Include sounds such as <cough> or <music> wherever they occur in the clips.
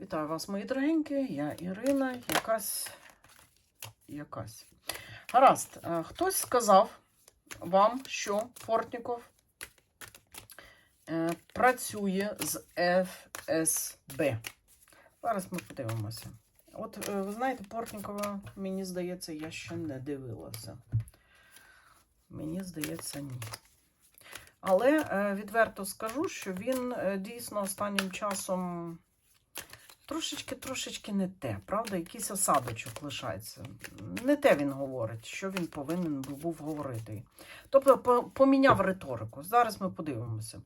Вітаю вас, мої дорогенькі. Я Ірина, якась. якась. Гаразд, е, хтось сказав вам, що Фортніков е, працює з ФСБ. Зараз ми подивимося. От, е, ви знаєте, Портнікова, мені здається, я ще не дивилася. Мені здається, ні. Але відверто скажу, що він дійсно останнім часом трошечки-трошечки не те, правда? Якийсь осадочок лишається. Не те він говорить, що він повинен був говорити. Тобто поміняв риторику. Зараз ми подивимося.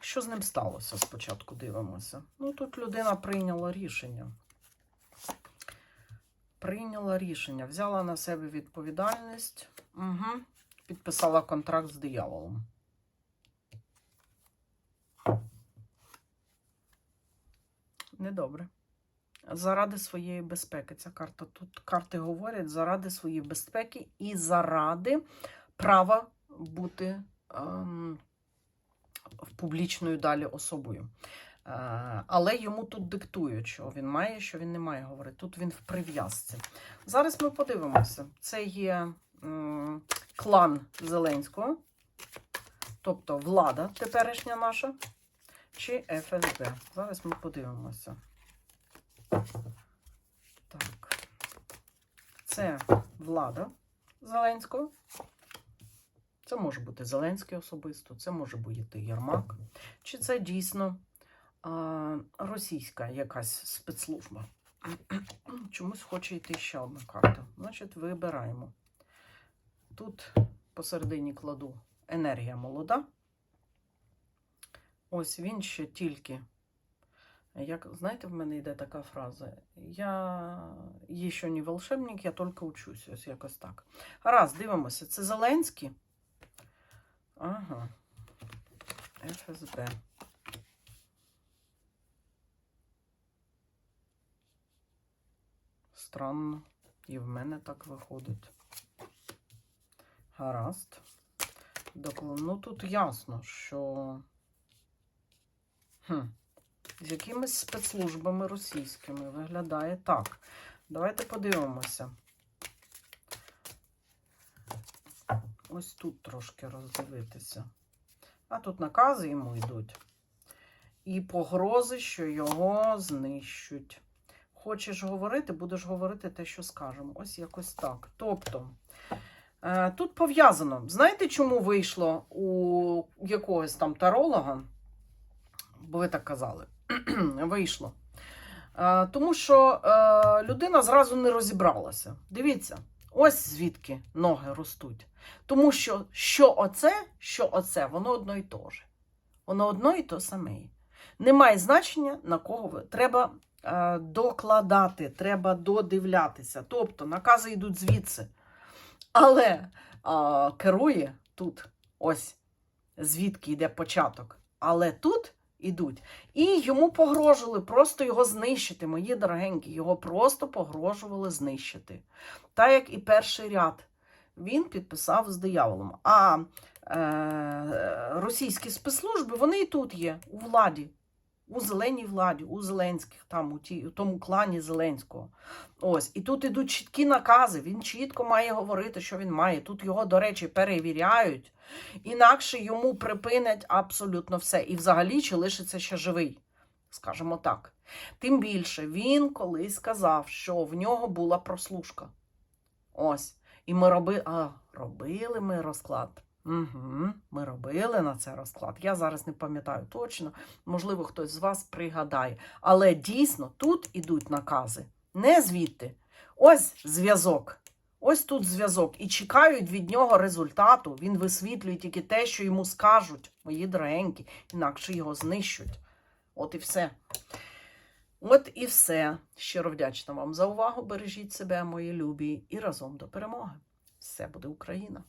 Що з ним сталося? Спочатку дивимося. Ну, тут людина прийняла рішення. Прийняла рішення, взяла на себе відповідальність, угу. підписала контракт з дияволом. Недобре. Заради своєї безпеки. Ця карта тут карти говорять заради своєї безпеки і заради права бути ем, публічною далі особою. Е, але йому тут диктують, що він має, що він не має говорити. Тут він в прив'язці. Зараз ми подивимося. Це є м, клан Зеленського, тобто влада теперішня наша, чи ФСБ. Зараз ми подивимося. Так. Це влада Зеленського. Це може бути Зеленський особисто, це може бути Єрмак. Чи це дійсно а, російська якась спецслужба? <clears throat> Чомусь хоче йти ще одна карта. Значить, вибираємо. Тут посередині кладу енергія молода. Ось він ще тільки. Як, знаєте, в мене йде така фраза. Я є ще не волшебник, я тільки учусь. Ось якось так. Гаразд, дивимося. Це Зеленський. Ага. ФСБ. Странно. І в мене так виходить. Гаразд. Ну, тут ясно, що. Хм. З якимись спецслужбами російськими виглядає так. Давайте подивимося. Ось тут трошки роздивитися. А тут накази йому йдуть. І погрози, що його знищуть. Хочеш говорити, будеш говорити те, що скажемо. Ось якось так. Тобто, е, тут пов'язано. Знаєте, чому вийшло у якогось там таролога? Бо ви так казали. <clears throat> Вийшло. Е, тому що е, людина зразу не розібралася. Дивіться, ось звідки ноги ростуть. Тому що що оце, що оце, воно одно і те же. Воно одно і то саме. Немає значення, на кого ви. Треба е, докладати, треба додивлятися. Тобто накази йдуть звідси. Але е, керує тут ось звідки йде початок. Але тут ідуть. І йому погрожували просто його знищити, мої дорогенькі, його просто погрожували знищити. Так як і перший ряд він підписав з дияволом. А е, російські спецслужби вони і тут є, у владі, у зеленій владі, у Зеленських, там, у, ті, у тому клані Зеленського. Ось, і тут ідуть чіткі накази. Він чітко має говорити, що він має. Тут його, до речі, перевіряють, інакше йому припинять абсолютно все. І взагалі чи лишиться ще живий. Скажімо так. Тим більше він колись сказав, що в нього була прослушка. Ось. І ми роби... а, робили ми розклад. Угу, Ми робили на це розклад. Я зараз не пам'ятаю точно, можливо, хтось з вас пригадає. Але дійсно тут ідуть накази. Не звідти. Ось зв'язок. Ось тут зв'язок. І чекають від нього результату. Він висвітлює тільки те, що йому скажуть, мої дорогенькі, інакше його знищуть. От і все. От і все. Щиро вдячна вам за увагу. Бережіть себе, мої любі, і разом до перемоги. Все буде Україна!